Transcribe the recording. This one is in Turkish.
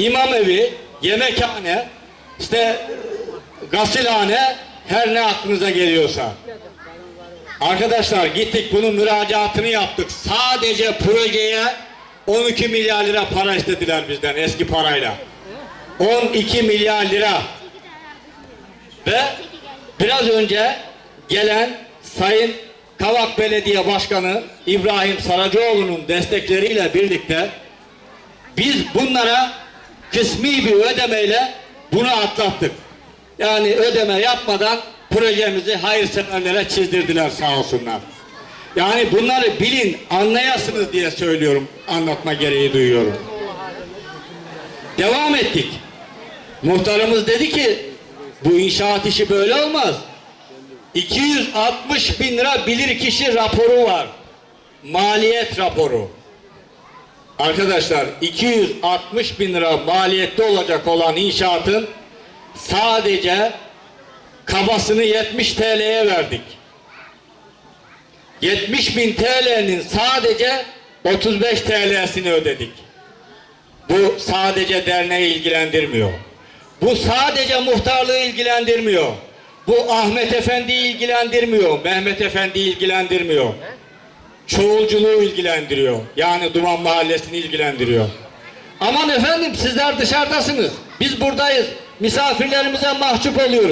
imam evi, yemekhane, işte gasilhane, her ne aklınıza geliyorsa. Arkadaşlar gittik bunun müracaatını yaptık. Sadece projeye 12 milyar lira para istediler bizden eski parayla. 12 milyar lira. Ve biraz önce gelen Sayın Kavak Belediye Başkanı İbrahim Saracıoğlu'nun destekleriyle birlikte biz bunlara kısmi bir ödemeyle bunu atlattık. Yani ödeme yapmadan projemizi hayırseverlere çizdirdiler sağ olsunlar. Yani bunları bilin, anlayasınız diye söylüyorum, anlatma gereği duyuyorum. Devam ettik. Muhtarımız dedi ki bu inşaat işi böyle olmaz. 260 bin lira bilirkişi raporu var. Maliyet raporu. Arkadaşlar 260 bin lira maliyette olacak olan inşaatın sadece kabasını 70 TL'ye verdik. 70 bin TL'nin sadece 35 TL'sini ödedik. Bu sadece derneği ilgilendirmiyor. Bu sadece muhtarlığı ilgilendirmiyor. Bu Ahmet Efendi'yi ilgilendirmiyor. Mehmet Efendi'yi ilgilendirmiyor. Çoğulculuğu ilgilendiriyor. Yani Duman Mahallesi'ni ilgilendiriyor. Aman efendim sizler dışarıdasınız. Biz buradayız. Misafirlerimize mahcup oluyoruz.